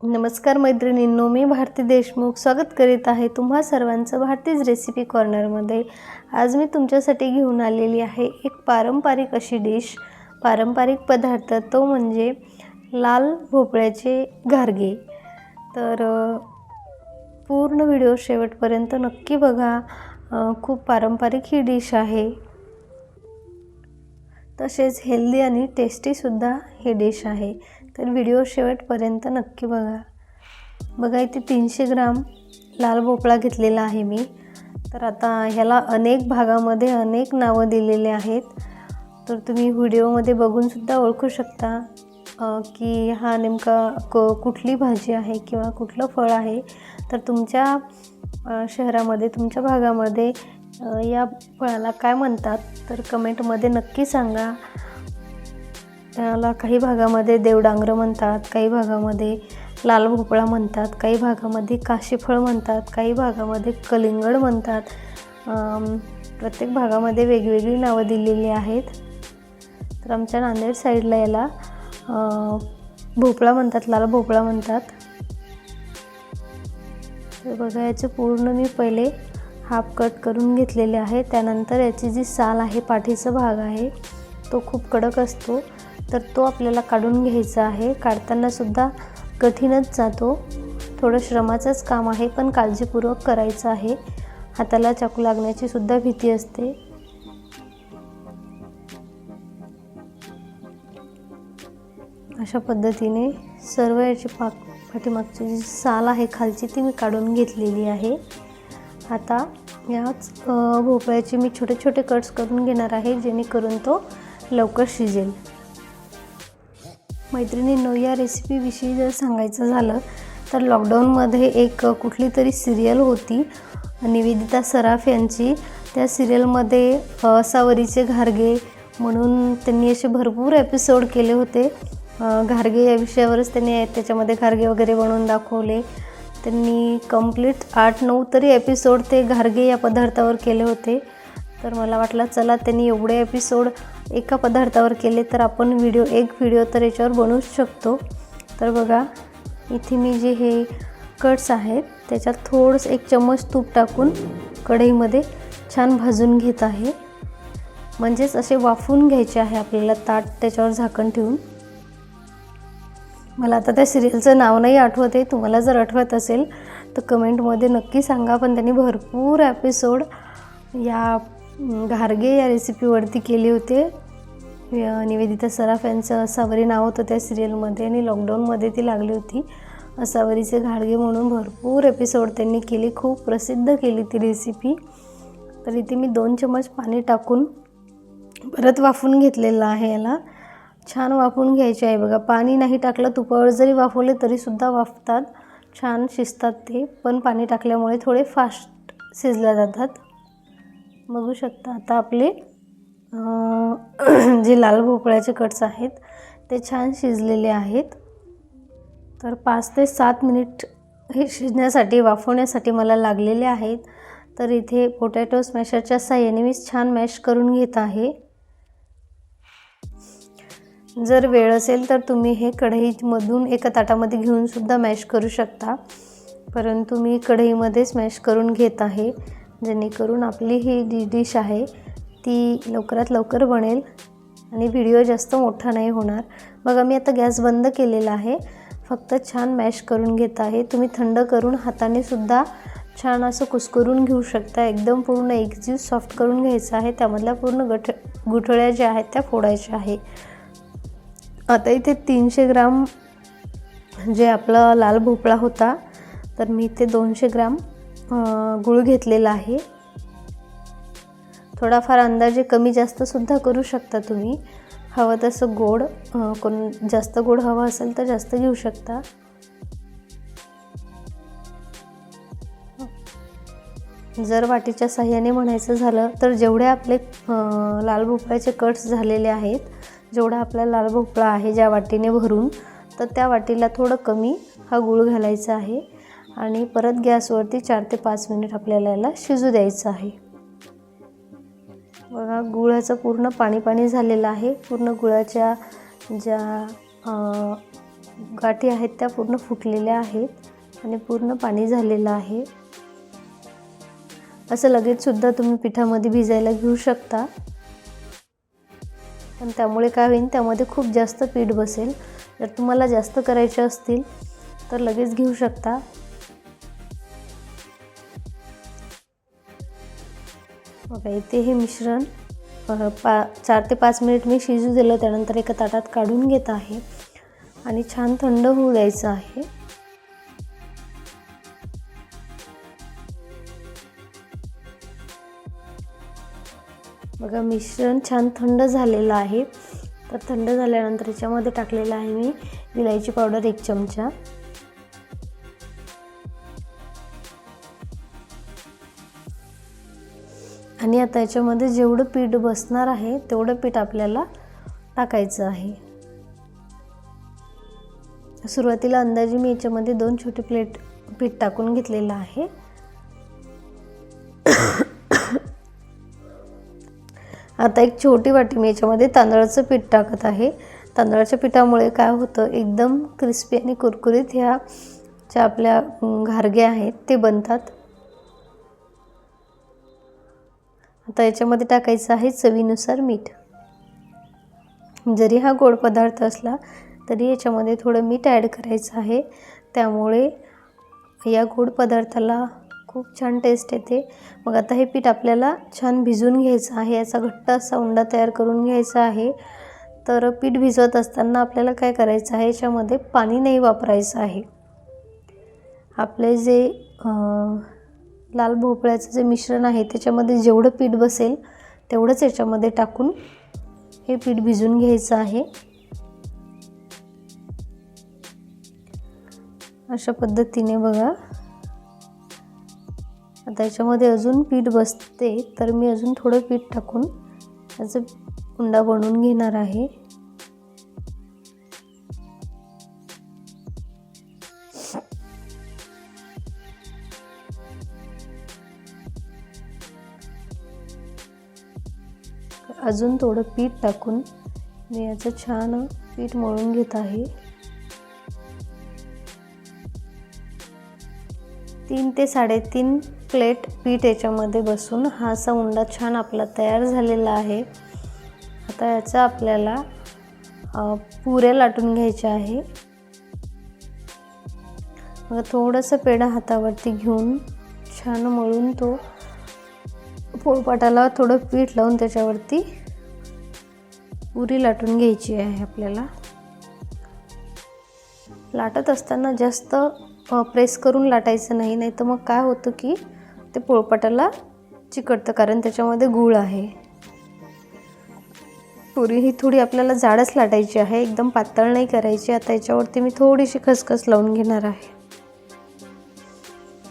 नमस्कार मैत्रिणींनो मी भारती देशमुख स्वागत करीत आहे तुम्हा सर्वांचं भारतीज रेसिपी कॉर्नरमध्ये आज मी तुमच्यासाठी घेऊन आलेली आहे एक पारंपरिक अशी डिश पारंपरिक पदार्थ तो म्हणजे लाल भोपळ्याचे घारगे. तर पूर्ण व्हिडिओ शेवटपर्यंत नक्की बघा. खूप पारंपरिक ही डिश आहे. तसेच हेल्दी आणि टेस्टीसुद्धा ही डिश आहे. तर व्हिडिओ शेवटपर्यंत नक्की बघा. बघा इथे तीनशे ग्राम लाल भोपळा घेतलेला आहे मी. तर आता ह्याला अनेक भागामध्ये अनेक नावं दिलेले आहेत. तर तुम्ही व्हिडिओमध्ये बघूनसुद्धा ओळखू शकता की हा नेमका क कुठली भाजी आहे किंवा कुठलं फळ आहे. तर तुमच्या शहरामध्ये तुमच्या भागामध्ये या फळाला काय म्हणतात? तर कमेंटमध्ये नक्की सांगा. त्याला काही भागामध्ये देवडांगरं म्हणतात काही भागामध्ये लाल भोपळा म्हणतात काही भागामध्ये काशीफळ म्हणतात काही भागामध्ये कलिंगड म्हणतात. प्रत्येक भागामध्ये वेगवेगळी नावं दिलेली आहेत. तर आमच्या नांदेड साईडला याला भोपळा म्हणतात लाल भोपळा म्हणतात. तर बघा याचे पूर्ण मी पहिले हाफ कट करून घेतलेले आहे. त्यानंतर याची जी साल आहे पाठीचा भाग आहे तो खूप कडक असतो. तर तो आपल्याला काढून घ्यायचा आहे. काढतानासुद्धा कठीणच जातो. थोडं श्रमाचंच काम आहे पण काळजीपूर्वक करायचं आहे. हाताला चाकू लागण्याची सुद्धा भीती असते. अशा पद्धतीने सर्व याची पाक पाठीमागची जी साल आहे खालची ती मी काढून घेतलेली आहे. आता याच भोपळ्याचे मी छोटे छोटे कट्स करून घेणार आहे जेणेकरून तो लवकर शिजेल. मैत्रिणींनो या रेसिपीविषयी जर सांगायचं झालं तर लॉकडाऊनमध्ये एक कुठली तरी सिरियल होती निवेदिता सराफ यांची. त्या सिरियलमध्ये सावरीचे घारगे म्हणून त्यांनी असे भरपूर एपिसोड केले होते. घारगे या विषयावरच त्यांनी त्याच्यामध्ये घारगे वगैरे बनवून दाखवले. त्यांनी कंप्लीट आठ नऊ तरी एपिसोड ते घारगे या पदार्थावर केले होते. तर मला वाटलं चला त्यांनी एवढे एपिसोड एका पदार्थावर केले तर आपण व्हिडिओ एक व्हिडिओ तर याच्यावर बनवूच शकतो. तर बघा इथे मी जे हे कट्स आहेत त्याच्यात थोडंसं एक चम्मच तूप टाकून कढईमध्ये छान भाजून घेत आहे. म्हणजेच असे वाफवून घ्यायचे आहे आपल्याला ताट त्याच्यावर झाकण ठेवून. मला आता त्या सिरियलचं नाव नाही आठवत आहे तुम्हाला जर आठवत असेल तर कमेंटमध्ये नक्की सांगा. पण त्यांनी भरपूर एपिसोड या घारगे या रेसिपीवरती केले होते. निवेदिता सराफ यांचं सावरी नाव होतं त्या सिरियलमध्ये आणि लॉकडाऊनमध्ये ती लागली होती. सावरीचे घाडगे म्हणून भरपूर एपिसोड त्यांनी केली खूप प्रसिद्ध केली ती रेसिपी तर इथे मी दोन चमच पाणी टाकून परत वाफून घेतलेलं आहे याला. छान वाफून घ्यायचे आहे बघा. पाणी नाही टाकलं तुपावर जरी वाफवले तरीसुद्धा वाफतात. छान शिजतात ते. पण पाणी टाकल्यामुळे थोडे फास्ट शिजल्या जातात. बघू शकता. आता आपले जे लाल भोपळ्याचे कट्स आहेत ते छान शिजलेले आहेत. तर पाच ते सात मिनिट हे शिजण्यासाठी वाफवण्यासाठी मला लागलेले आहेत. तर इथे पोटॅटो स्मॅशरच्या साह्याने मी छान मॅश करून घेत आहे. जर वेळ असेल तर तुम्ही हे कढईमधून एका ताटामध्ये घेऊनसुद्धा मॅश करू शकता. परंतु मी कढईमध्ये स्मॅश करून घेत आहे. जेणेकरून आपली ही जी डिश आहे ती लवकरात लवकर बनेल आणि व्हिडिओ जास्त मोठा नाही होणार. बघा मी आता गॅस बंद केलेला आहे. फक्त छान मॅश करून घेत आहे. तुम्ही थंड करून हाताने सुद्धा छान असं कुस्करून घेऊ शकता. एकदम पूर्ण एकजीव सॉफ्ट करून घ्यायचं आहे. त्यामधल्या पूर्ण गठ गुठळ्या ज्या आहेत त्या फोडायच्या आहे. आता इथे तीनशे ग्राम जे आपला लाल भोपळा होता तर मी इथे दोनशे ग्राम गूळ घेतलेला आहे. थोडाफार अंदाजे कमी जास्तसुद्धा करू शकता तुम्ही. हवं तसं गोड कोण जास्त गोड हवं असेल तर जास्त घेऊ शकता. जर वाटीच्या साह्याने म्हणायचं झालं तर जेवढे आपले लाल भोपळ्याचे कट्स झालेले आहेत जेवढा आपला लाल भोपळा आहे ज्या वाटीने भरून तर त्या वाटीला थोडं कमी हा गूळ घालायचा आहे. आणि परत गॅसवरती चार ते पाच मिनिट आपल्याला याला शिजू द्यायचं आहे. बघा गुळाचं पूर्ण पाणी पाणी झालेलं आहे. पूर्ण गुळाच्या ज्या गाठी आहेत त्या पूर्ण फुटलेल्या आहेत आणि पूर्ण पाणी झालेलं आहे. असं लगेच सुद्धा तुम्ही पिठामध्ये भिजायला घेऊ शकता. पण त्यामुळे काय होईल त्यामध्ये खूप जास्त पीठ बसेल. जर तुम्हाला जास्त करायचे असतील तर लगेच घेऊ शकता. बघा इथे हे मिश्रण पा चार ते पाच मिनिट मी शिजू दिलं त्यानंतर एका ताटात काढून घेत आहे. आणि छान थंड होऊ द्यायचं आहे. बघा मिश्रण छान थंड झालेलं आहे. तर थंड झाल्यानंतर याच्यामध्ये टाकलेलं आहे मी विलायची पावडर एक चमचा. आणि आता याच्यामध्ये जेवढं पीठ बसणार आहे तेवढं पीठ आपल्याला टाकायचं आहे. सुरुवातीला अंदाजे मी याच्यामध्ये दोन छोटे प्लेट पीठ टाकून घेतलेलं आहे. आता एक छोटी वाटी मी याच्यामध्ये तांदळाचं पीठ टाकत आहे. तांदळाच्या पिठामुळे काय होतं एकदम क्रिस्पी आणि कुरकुरीत ह्या ज्या आपल्या घारगे आहेत ते बनतात. आता याच्यामध्ये टाकायचं आहे चवीनुसार मीठ. जरी हा गोड पदार्थ असला तरी याच्यामध्ये थोडं मीठ ॲड करायचं आहे. त्यामुळे या गोड पदार्थाला खूप छान टेस्ट येते. मग आता हे पीठ आपल्याला छान भिजून घ्यायचं आहे. याचा घट्ट असा उंडा तयार करून घ्यायचा आहे. तर पीठ भिजवत असताना आपल्याला काय करायचं आहे? याच्यामध्ये पाणी नाही वापरायचं आहे. आपले जे लाल भोपळ्याचं जे मिश्रण आहे त्याच्यामध्ये जेवढं पीठ बसेल तेवढंच याच्यामध्ये टाकून हे पीठ भिजून घ्यायचं आहे. अशा पद्धतीने बघा. आता याच्यामध्ये अजून पीठ बसते तर मी अजून थोडं पीठ टाकून त्याचं कुंडा बनवून घेणार आहे. अजून थोडं पीठ टाकून मी याचं छान पीठ मळून घेत आहे. तीन ते साडेतीन प्लेट पीठ याच्यामध्ये बसून हा असा उंडा छान आपला तयार झालेला आहे. आता याचा आपल्याला पुऱ्या लाटून घ्यायच्या आहे. मग थोडंसं पेढा हातावरती घेऊन छान मळून तो पोळपाटाला थोडं पीठ लावून त्याच्यावरती पुरी लाटून घ्यायची आहे आपल्याला. लाटत असताना जास्त प्रेस करून लाटायचं नाही नाही तर मग काय होतं की ते पोळपाटाला चिकटतं कारण त्याच्यामध्ये गूळ आहे. पुरी ही थोडी आपल्याला जाडच लाटायची आहे एकदम पातळ नाही करायची. आता याच्यावरती मी थोडीशी खसखस लावून घेणार आहे.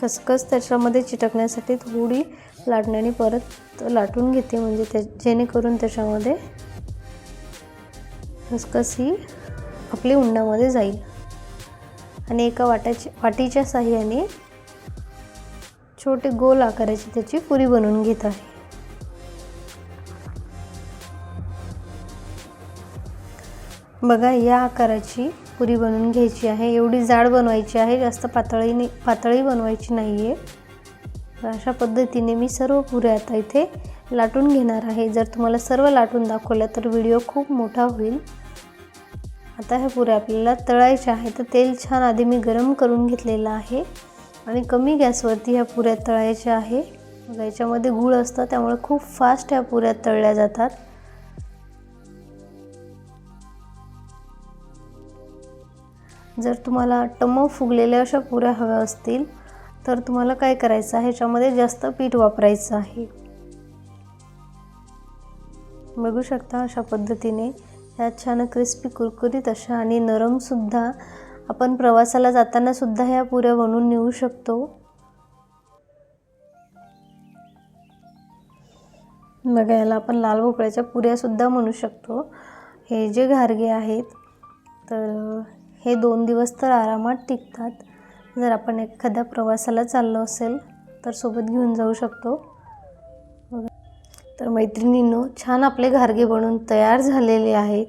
खसखस त्याच्यामध्ये चिटकण्यासाठी थोडी लाटण्याने परत लाटून घेते म्हणजे त्या जेणेकरून त्याच्यामध्ये खसखस ही आपली उंडामध्ये जाईल. आणि एका वाट्याच्या वाटीच्या साह्याने छोटे गोल आकाराची त्याची पुरी बनवून घेत आहे. बघा या आकाराची पुरी बनवून घ्यायची आहे. एवढी जाड बनवायची आहे जास्त पातळीने पातळी बनवायची नाही आहे तर अशा पद्धतीने मी सर्व पुऱ्या आता इथे लाटून घेणार आहे. जर तुम्हाला सर्व लाटून दाखवल्या तर व्हिडिओ खूप मोठा होईल. आता ह्या पुऱ्या आपल्याला तळायच्या आहे तर तेल छान आधी मी गरम करून घेतलेलं आहे आणि कमी गॅसवरती ह्या पुऱ्या तळायच्या आहे. बघा याच्यामध्ये गूळ असतं त्यामुळे खूप फास्ट ह्या पुऱ्या तळल्या जातात. जर तुम्हाला टम्म फुगलेल्या अशा पुऱ्या हव्या असतील तर तुम्हाला काय करायचं आहे? ह्याच्यामध्ये जास्त पीठ वापरायचं आहे. बघू शकता अशा पद्धतीने ह्या छान क्रिस्पी कुरकुरीत अशा आणि नरमसुद्धा आपण प्रवासाला जातानासुद्धा ह्या पुऱ्या बनवून नेऊ शकतो. बघा याला आपण लाल भोपळ्याच्या पुऱ्यासुद्धा म्हणू शकतो. हे जे घारगे आहेत तर हे दोन दिवस तर आरामात टिकतात. जर आपण एखाद्या प्रवासाला चाललो असेल तर सोबत घेऊन जाऊ शकतो. तर मैत्रिणींनो छान आपले घारगे बनवून तयार झालेले आहेत.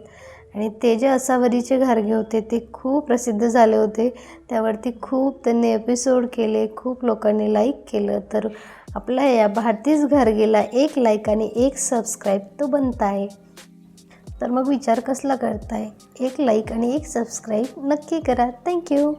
आणि ते जे असावरीचे घारगे होते ते खूप प्रसिद्ध झाले होते. त्यावरती खूप त्यांनी एपिसोड केले खूप लोकांनी लाईक केलं. तर आपल्या या भारतीच घारगेला एक लाईक आणि एक सबस्क्राईब तो बनत आहे तर मग विचार कसला करताय? एक लाईक आणि एक सबस्क्राईब नक्की करा. थँक्यू